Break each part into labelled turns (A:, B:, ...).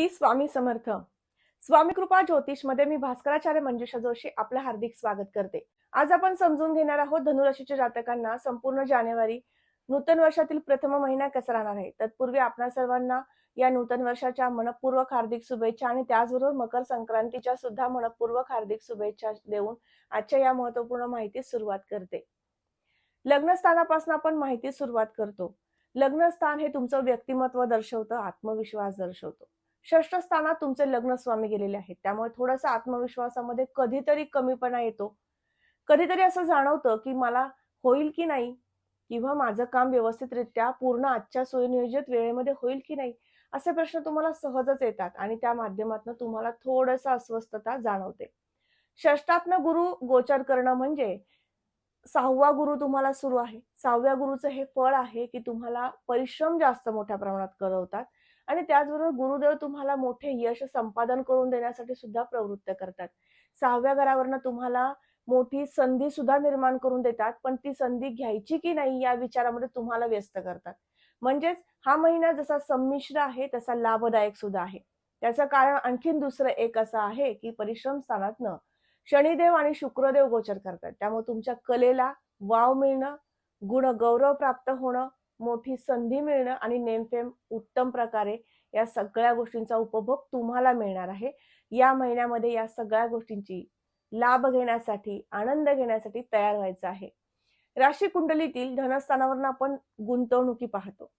A: स्वामी समर्थ. स्वामी कृपा ज्योतिषमध्ये मी भास्कराचार्य मंजुषा जोशी आपलं हार्दिक स्वागत करते. आज आपण समजून घेणार आहोत धनुराशीच्या जातकांना संपूर्ण जानेवारी नूतन वर्षातील प्रथम महिना कसा राहणार आहे? तत्पूर्वी आपणा सर्वांना या नूतन वर्षाच्या मनपूर्वक हार्दिक शुभेच्छा आणि त्याचबरोबर मकर संक्रांतीच्या सुद्धा मनपूर्वक हार्दिक शुभेच्छा देऊन आजच्या या महत्त्वपूर्ण माहितीस सुरुवात करते. लग्नस्थानापासून आपण माहिती सुरुवात करतो. लग्न स्थान हे तुमचं व्यक्तिमत्व दर्शवतं आत्मविश्वास दर्शवतो. षष्ठ स्थानात तुमचे लग्न स्वामी गेलेले आहेत. त्यामुळे थोडासा आत्मविश्वासामध्ये कधीतरी कमीपणा येतो. कधीतरी असं जाणवतं की मला होईल की नाही? किंवा माझं काम व्यवस्थितरित्या पूर्ण आजच्या सुनियोजित वेळेमध्ये होईल की नाही? असे प्रश्न तुम्हाला सहजच येतात आणि त्या माध्यमातून तुम्हाला थोडसा अस्वस्थता जाणवते. षष्टात्म गुरु गोचर करणं म्हणजे सहावा गुरु तुम्हाला सुरू आहे. सहाव्या गुरुचं हे फळ आहे की तुम्हाला परिश्रम जास्त मोठ्या प्रमाणात करवतात. आणि त्याचबरोबर गुरुदेव तुम्हाला मोठे यश संपादन करून देण्यासाठी सुद्धा प्रवृत्त करतात. सहाव्या घरावरनं तुम्हाला मोठी संधी सुद्धा निर्माण करून देतात पण ती संधी घ्यायची की नाही या विचारामध्ये तुम्हाला व्यस्त करतात. म्हणजेच हा महिना जसा संमिश्र आहे तसा लाभदायक सुद्धा आहे. त्याचं कारण आणखीन दुसरं एक असं आहे की परिश्रम स्थानातनं शनिदेव आणि शुक्रदेव गोचर करतात. त्यामुळे तुमच्या कलेला वाव मिळणं गुण गौरव प्राप्त होणं मोठी संधी मिळणं आणि नेमफेम उत्तम प्रकारे या सगळ्या गोष्टींचा उपभोग तुम्हाला मिळणार आहे. या महिन्यामध्ये या सगळ्या गोष्टींची लाभ घेण्यासाठी आनंद घेण्यासाठी तयार व्हायचं आहे. राशी कुंडलीतील धनस्थानावरून आपण गुंतवणुकी पाहतो.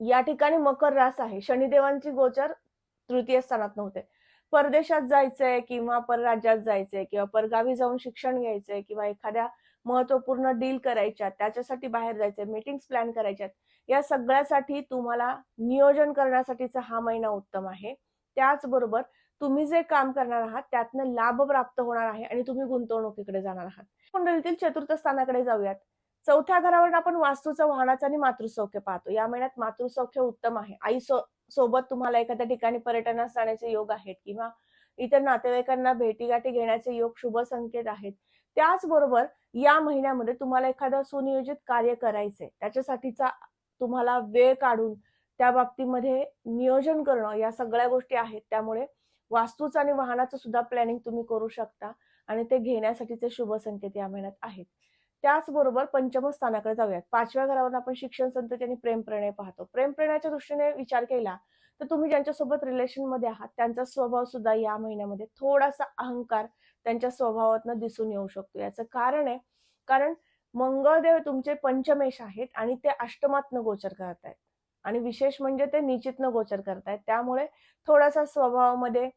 A: या ठिकाणी मकर रास आहे. शनिदेवांची गोचर तृतीय स्थानात नव्हते. परदेशात जायचंय किंवा परराज्यात जायचंय किंवा परगावी जाऊन शिक्षण घ्यायचंय किंवा एखाद्या महत्त्वपूर्ण डील करायच्या त्याच्यासाठी बाहेर जायचंय मीटिंग्स प्लॅन करायच्यात. या सगळ्यासाठी तुम्हाला नियोजन करण्यासाठीचा हा महिना उत्तम आहे. त्याचबरोबर तुम्ही जे काम करणार आहात त्यातनं लाभ प्राप्त होणार आहे आणि तुम्ही गुंतवणुकीकडे जाणार आहात. कुंडलीतील चतुर्थ स्थानाकडे जाऊयात. चौथ्या घरावर आपण वास्तूचं वाहनाचं आणि मातृसौख्य पाहतो. या महिन्यात मातृसौख्य उत्तम आहे. आई सो सोबत तुम्हाला एखाद्या ठिकाणी पर्यटनास जाण्याचे योग आहेत किंवा इतर नातेवाईकांना भेटीगाठी घेण्याचे योग शुभ संकेत आहेत. त्याचबरोबर या महिन्यामध्ये तुम्हाला एखादं सुनियोजित कार्य करायचंय त्याच्यासाठीचा तुम्हाला वेळ काढून त्या बाबतीमध्ये नियोजन करणं या सगळ्या गोष्टी आहेत. त्यामुळे वास्तूचं आणि वाहनाचं सुद्धा प्लॅनिंग तुम्ही करू शकता आणि ते घेण्यासाठीचे शुभ संकेत या महिन्यात आहेत. त्याचबरोबर पंचम स्थानाकडे जाऊयात. पाचव्या घरावर आपण शिक्षण संतती आणि प्रेम प्रणय पाहतो. प्रेम प्रणयाच्या दृष्टीने विचार केला तर तुम्ही ज्यांच्यासोबत रिलेशनमध्ये आहात त्यांचा स्वभाव सुद्धा या महिन्यामध्ये थोडासा अहंकार त्यांच्या स्वभावातनं दिसून येऊ शकतो. याचं कारण आहे कारण मंगळदेव तुमचे पंचमेश आहेत आणि ते अष्टमातनं गोचर करत आहेत आणि विशेष म्हणजे ते निश्चितनं गोचर करतायत. त्यामुळे थोडासा स्वभावामध्ये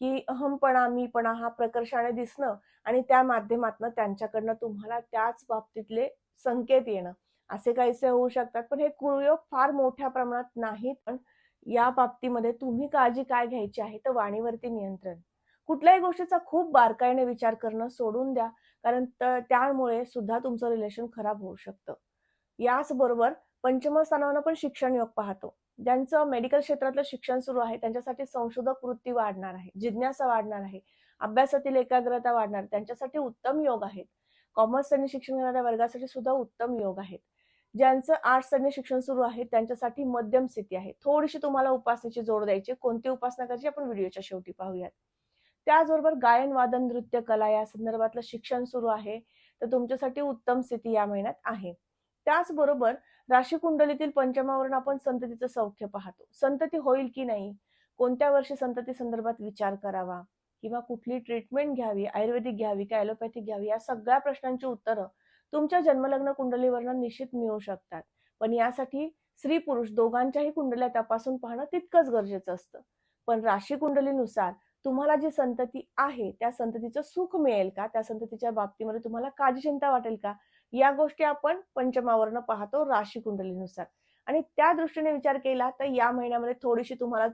A: की अहमपणा मीपणा हा प्रकर्षाने दिसणं आणि त्या माध्यमातून त्यांच्याकडनं तुम्हाला त्याच बाबतीतले संकेत येणं. असे काहीसे होऊ शकतात पण हे कुळयोग फार मोठ्या प्रमाणात नाहीत. पण या बाबतीमध्ये तुम्ही काळजी काय घ्यायची आहे तर वाणीवरती नियंत्रण. कुठल्याही गोष्टीचा खूप बारकाईने विचार करणं सोडून द्या. कारण त्यामुळे सुद्धा तुमचं रिलेशन खराब होऊ शकतं. याच बरोबर पंचम स्थानावर पण शिक्षण योग पाहतो. ज्यांचं मेडिकल क्षेत्रातलं शिक्षण सुरू आहे त्यांच्यासाठी संशोधक वृत्ती वाढणार आहे. जिज्ञासा वाढणार आहे. अभ्यासातील एकाग्रता वाढणार. त्यांच्यासाठी उत्तम योग आहेत. कॉमर्स आणि शिक्षण घेणाऱ्या वर्गासाठी सुद्धा उत्तम योग आहेत. ज्यांचं आर्ट्स आणि शिक्षण सुरू आहे त्यांच्यासाठी मध्यम स्थिती आहे. थोडीशी तुम्हाला उपासनेची जोड द्यायची कोणती उपासना करायची आपण व्हिडिओच्या शेवटी पाहूयात. त्याचबरोबर गायन वादन नृत्य कला या संदर्भातलं शिक्षण सुरू आहे. तर तुमच्यासाठी उत्तम स्थिती या महिन्यात आहे. त्याचबरोबर राशी कुंडलीतील पंचमावरून आपण संततीचं सौख्य पाहतो. संतती होईल की नाही? कोणत्या वर्षी संतती संदर्भात विचार करावा? किंवा कुठली ट्रीटमेंट घ्यावी? आयुर्वेदिक घ्यावी का ॲलोपॅथिक घ्यावी? या सगळ्या प्रश्नांची उत्तरं तुमच्या जन्मलग्न कुंडलीवरनं निश्चित मिळू शकतात. पण यासाठी स्त्री पुरुष दोघांच्याही कुंडल्या तपासून पाहणं तितकंच गरजेचं असतं. पण राशी कुंडलीनुसार तुम्हाला जी संतती आहे त्या संततीचं सुख मिळेल का? त्या संततीच्या बाबतीमध्ये तुम्हाला काळजी चिंता वाटेल का? या गोष्टी आपण पंचमावरनं पाहतो राशी कुंडलीनुसार. आणि त्या दृष्टीने विचार केला तर या महिन्यामध्ये थोडीशी तुम्हाला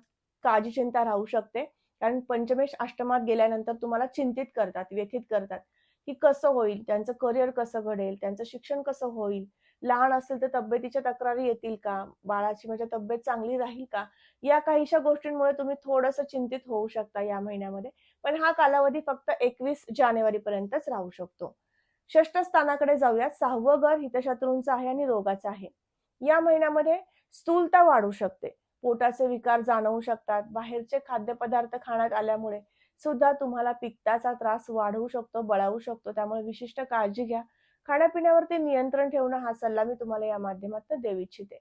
A: काळजी चिंता राहू शकते. कारण पंचमेश अष्टमात गेल्यानंतर तुम्हाला चिंतित करतात व्यथित करतात की कसं होईल? त्यांचं करिअर कसं घडेल? त्यांचं शिक्षण कसं होईल? लहान असेल तर तब्येतीच्या तक्रारी येतील का? बाळाची माझ्या तब्येत चांगली राहील का? या काहीशा गोष्टींमुळे तुम्ही थोडस चिंतित होऊ शकता या महिन्यामध्ये. पण हा कालावधी फक्त एकवीस जानेवारी पर्यंतच राहू शकतो. षष्ठ स्थानाकडे जाऊयात. सहावं घर हितशत्रूंचं आहे आणि रोगाचं आहे. या महिन्यामध्ये स्थूलता वाढू शकते. पोटाचे विकार जाणवू शकतात. बाहेरचे खाद्यपदार्थ खाण्यात आल्यामुळे सुद्धा तुम्हाला पित्ताचा त्रास वाढवू शकतो बळावू शकतो. त्यामुळे विशिष्ट काळजी घ्या. खाण्यापिण्यावरती नियंत्रण ठेवणं हा सल्ला मी तुम्हाला या माध्यमातून देऊ इच्छिते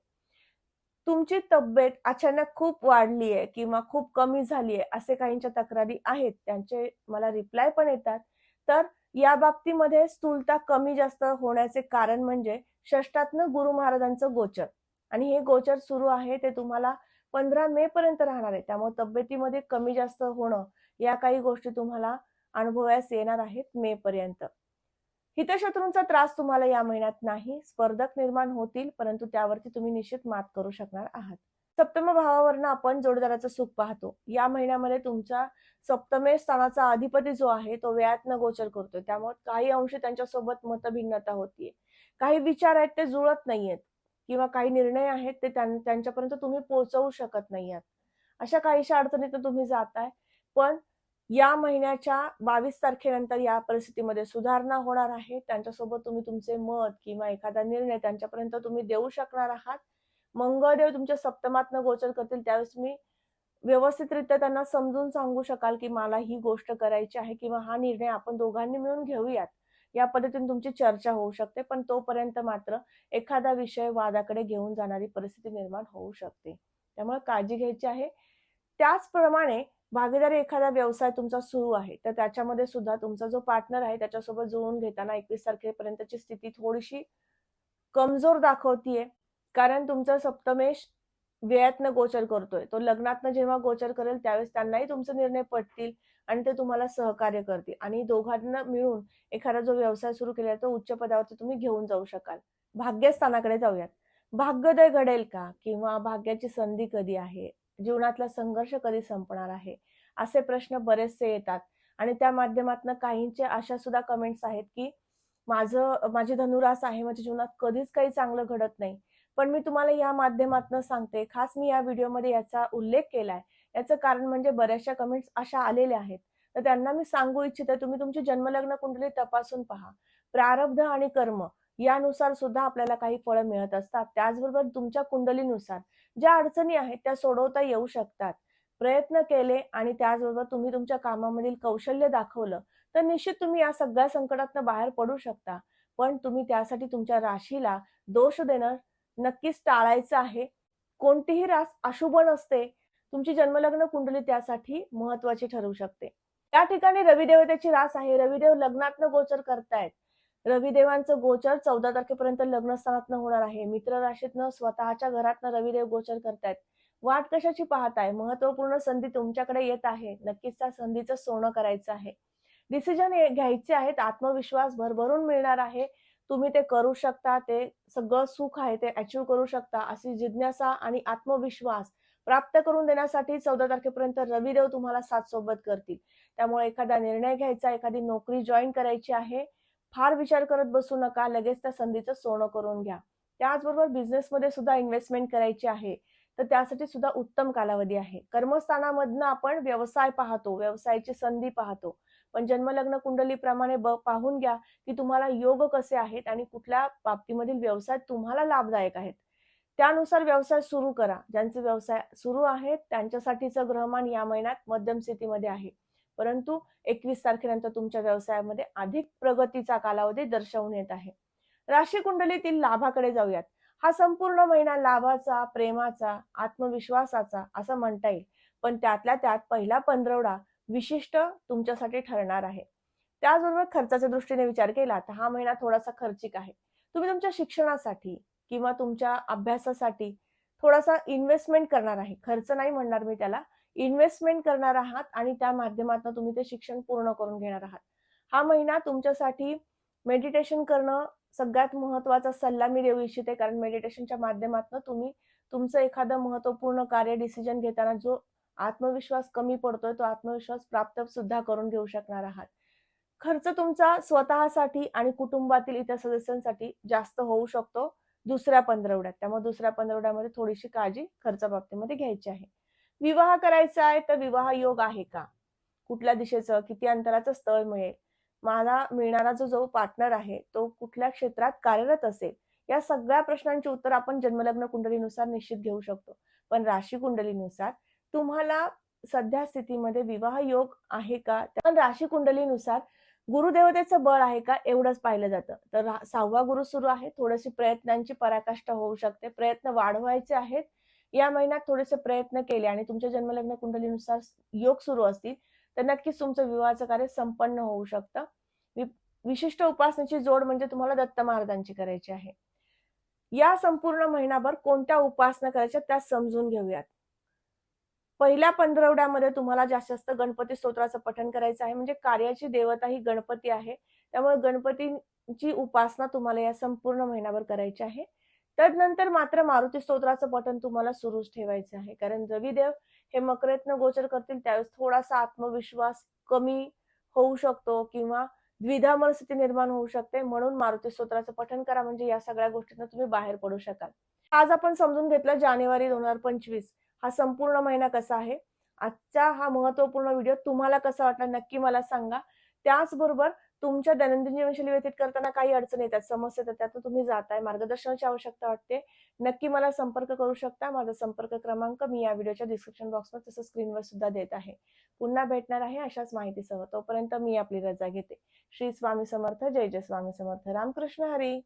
A: तुमची तब्येत अचानक खूप वाढली आहे किंवा खूप कमी झाली आहे असे काहींच्या तक्रारी आहेत त्यांचे मला रिप्लाय पण येतात. तर या बाबतीमध्ये स्थूलता कमी जास्त होण्याचे कारण म्हणजे षष्टातनं गुरु महाराजांचं गोचर. आणि हे गोचर सुरू आहे ते तुम्हाला पंधरा मे पर्यंत राहणार आहे. त्यामुळे तब्येतीमध्ये कमी जास्त होणं या काही गोष्टी तुम्हाला अनुभवास येणार आहेत मे पर्यंत. हितशत्रूंचा त्रास तुम्हाला या महिन्यात नाही. स्पर्धक निर्माण होतील परंतु त्यावरती तुम्ही निश्चित मात करू शकणार आहात. सप्तम भावावरनं आपण जोडदाराचं सुख पाहतो. या महिन्यामध्ये तुमच्या सप्तमे स्थानाचा अधिपती जो आहे तो व्यायातनं गोचर करतोय. त्यामुळे काही अंशी त्यांच्यासोबत मतभिन्नता होतीये. काही विचार आहेत ते जुळत नाहीयेत. किंवा काही निर्णय आहेत ते त्यांच्यापर्यंत तुम्ही पोहोचवू शकत नाही आहात अशा काहीशा अडचणीत तुम्ही जाताय. पण या महिन्याच्या बावीस तारखेनंतर या परिस्थितीमध्ये सुधारणा होणार आहे. त्यांच्यासोबत तुम्ही तुमचे मत किंवा एखादा निर्णय त्यांच्यापर्यंत तुम्ही देऊ शकणार आहात. मंगळदेव तुमच्या सप्तमात गोचर करतील त्यावेळेस तुम्ही व्यवस्थितरित्या त्यांना समजून सांगू शकाल की मला ही गोष्ट करायची आहे किंवा हा निर्णय आपण दोघांनी मिळून घेऊयात. या पद्धतीने तुमची चर्चा होऊ शकते पण तोपर्यंत मात्र एखादा विषय वादाकडे घेऊन जाणारी परिस्थिती निर्माण होऊ शकते. त्यामुळे काळजी घ्यायची आहे. त्याचप्रमाणे भागीदारी एखादा व्यवसाय तुमचा सुरू आहे तर त्याच्यामध्ये सुद्धा तुमचा जो पार्टनर आहे त्याच्यासोबत जुळून घेताना एकवीस तारखेपर्यंतची स्थिती थोडीशी कमजोर दाखवतीये. कारण तुमचा सप्तमेश व्ययातनं गोचर करतोय. तो लग्नातनं जेव्हा गोचर करेल त्यावेळेस त्यांनाही तुमचे निर्णय पटतील आणि ते तुम्हाला सहकार्य करतील. आणि दोघांना मिळून एखादा जो व्यवसाय सुरू केला तो उच्च पदावरती तुम्ही घेऊन जाऊ शकाल. भाग्यस्थानाकडे जाऊयात. भाग्योदय घडेल का? किंवा भाग्याची संधी कधी आहे? जीवनातला संघर्ष कधी संपणार आहे? असे प्रश्न बरेचसे येतात. आणि त्या माध्यमातून काहींचे अशा सुद्धा कमेंट्स आहेत की माझं माझी धनुरास आहे माझ्या जीवनात कधीच काही चांगलं घडत नाही. पण मी तुम्हाला या माध्यमातून सांगते खास मी या व्हिडिओमध्ये याचा उल्लेख केलाय. याचं कारण म्हणजे बऱ्याचशा कमेंट्स अशा आलेल्या आहेत. तर त्यांना मी सांगू इच्छिते तुम्ही तुमची जन्मलग्न कुंडली तपासून पहा. प्रारब्ध आणि कर्म यानुसार सुद्धा आपल्याला काही फळं मिळत असतात. त्याचबरोबर तुमच्या कुंडलीनुसार ज्या अडचणी आहेत त्या सोडवता येऊ शकतात. प्रयत्न केले आणि त्याचबरोबर तुम्ही तुमच्या कामामधील कौशल्य दाखवलं तर निश्चित तुम्ही या सगळ्या संकटातनं बाहेर पडू शकता. पण तुम्ही त्यासाठी तुमच्या राशीला दोष देणं नक्कीच टाळायचं आहे. कोणतीही रास अशुभ नसते. तुमची जन्मलग्न कुंडली त्यासाठी महत्वाची ठरू शकते. त्या ठिकाणी रविदेवतेची रास आहे. रविदेव लग्नातनं गोचर करतायत. रविदेवांचं गोचर चौदा तारखेपर्यंत लग्नस्थानात होणार आहे. मित्र राशीतनं स्वतःच्या घरातनं रविदेव गोचर करतायत. वाट कशाची पाहताय? महत्त्वपूर्ण संधी तुमच्याकडे येत आहे. नक्कीच त्या संधीचं सोनं करायचं आहे. डिसिजन घ्यायचे आहेत. आत्मविश्वास भरभरून मिळणार आहे. तुम्ही ते करू शकता. ते सगळं सुख आहे. ते अचीव करू शकता. अशी जिज्ञासा आणि आत्मविश्वास प्राप्त करून देण्यासाठी चौदा तारखेपर्यंत रविदेव तुम्हाला साथ सोबत करतील. त्यामुळे एखादा निर्णय घ्यायचा एखादी नोकरी जॉईन करायची आहे फार विचार करत बसू नका लगेच त्या संधीचं सोनं करून घ्या. त्याचबरोबर बिझनेसमध्ये सुद्धा इन्व्हेस्टमेंट करायची आहे तर त्यासाठी सुद्धा उत्तम कालावधी आहे. कर्मस्थानामधनं आपण व्यवसाय पाहतो व्यवसायाची संधी पाहतो. पण जन्मलग्न कुंडलीप्रमाणे ब पाहून घ्या की तुम्हाला योग कसे आहेत आणि कुठल्या बाबतीमधील व्यवसाय तुम्हाला लाभदायक आहेत. त्यानुसार व्यवसाय सुरू करा. ज्यांचे व्यवसाय सुरू आहेत त्यांच्यासाठीचं ग्रहमान या महिन्यात मध्यम स्थितीमध्ये आहे. परंतु एकवीस तारखेनंतर तुमच्या व्यवसायामध्ये अधिक प्रगतीचा कालावधी दर्शवून येत आहे. राशी कुंडलीतील लाभाकडे जाऊयात. हा संपूर्ण महिना लाभाचा प्रेमाचा आत्मविश्वासाचा असं म्हणता येईल. पण त्यातल्या त्यात पहिला पंधरवडा विशिष्ट तुमच्यासाठी ठरणार आहे. त्याचबरोबर खर्चाच्या दृष्टीने विचार केला तर हा महिना थोडासा खर्चिक आहे. तुम्ही तुमच्या शिक्षणासाठी किंवा तुमच्या अभ्यासासाठी थोडासा इन्व्हेस्टमेंट करणार आहे. खर्च नाही म्हणणार मी त्याला. इन्व्हेस्टमेंट करणार आहात आणि त्या माध्यमातून तुम्ही ते शिक्षण पूर्ण करून घेणार आहात. हा महिना तुमच्यासाठी मेडिटेशन करणं सगळ्यात महत्त्वाचा सल्ला मी देऊ इच्छिते कारण मेडिटेशनच्या माध्यमातून तुम्ही तुमचं एखादं महत्त्वपूर्ण कार्य डिसिजन घेताना जो आत्मविश्वास कमी पडतोय तो आत्मविश्वास प्राप्त सुद्धा करून घेऊ शकणार आहात. खर्च तुमचा स्वतःसाठी आणि कुटुंबातील इतर सदस्यांसाठी जास्त होऊ शकतो दुसऱ्या पंधरवड्यात. त्यामुळे दुसऱ्या पंधरवड्यामध्ये थोडीशी काळजी खर्च बाबतीमध्ये घ्यायची आहे. विवाह करायचा आहे तर विवाह योग आहे का? कुठल्या दिशेचं किती अंतराचं स्थळ मिळेल? मला मिळणारा जो जो पार्टनर आहे तो कुठल्या क्षेत्रात कार्यरत असेल? या सगळ्या प्रश्नांची उत्तर आपण जन्मलग्न कुंडलीनुसार निश्चित घेऊ शकतो. पण राशी कुंडलीनुसार तुम्हाला सध्या स्थितीमध्ये विवाह योग आहे का? पण राशी कुंडलीनुसार गुरुदेवतेचं बळ आहे का? एवढंच पाहिलं जातं. तर सहावा गुरु सुरू आहे. थोडेसे प्रयत्नांची पराकाष्ठा होऊ शकते. प्रयत्न वाढवायचे आहेत. या महिन्यात थोडेसे प्रयत्न केले आणि तुमच्या जन्मलग्न कुंडलीनुसार योग सुरू असतील तर नक्कीच तुमचं विवाहाचं कार्य संपन्न होऊ शकतं. विशिष्ट उपासनेची जोड म्हणजे तुम्हाला दत्त महाराजांची करायची आहे. या संपूर्ण महिनाभर कोणत्या उपासना करायच्या त्या समजून घेऊयात. पहिल्या पंधरवड्यामध्ये तुम्हाला जास्तीत जास्त गणपती स्तोत्राचं पठण करायचं आहे म्हणजे कार्याची देवता ही गणपती आहे. त्यामुळे गणपतीची उपासना तुम्हाला या संपूर्ण महिनाभर करायची आहे. तदनंतर मात्र मारुती स्तोत्राचं पठण तुम्हाला सुरूच ठेवायचं आहे. कारण रविदेव हे मकरेतनं गोचर करतील त्यावेळेस थोडासा आत्मविश्वास कमी होऊ शकतो किंवा द्विधा मनस्थिती निर्माण होऊ शकते. म्हणून मारुती स्तोत्राचं पठण करा म्हणजे या सगळ्या गोष्टींना तुम्ही बाहेर पडू शकाल. आज आपण समजून घेतलं जानेवारी दोन हजार पंचवीस हा संपूर्ण महिना कसा आहे. आजचा हा महत्त्वपूर्ण व्हिडिओ तुम्हाला कसा वाटला नक्की मला सांगा. त्याचबरोबर तुमच्या दैनंदिन जीवनशैली व्यतीत करताना काही अडचणी येतात समस्या येतात त्यातून तुम्ही जाताय मार्गदर्शनाची आवश्यकता वाटते. नक्की मला संपर्क करू शकता. माझा संपर्क क्रमांक मी या व्हिडिओच्या डिस्क्रिप्शन बॉक्सवर तसंच स्क्रीनवर सुद्धा देत आहे. पुन्हा भेटणार आहे अशाच माहितीसह. तोपर्यंत मी आपली रजा घेते. श्री स्वामी समर्थ. जय जय स्वामी समर्थ. रामकृष्ण हरी.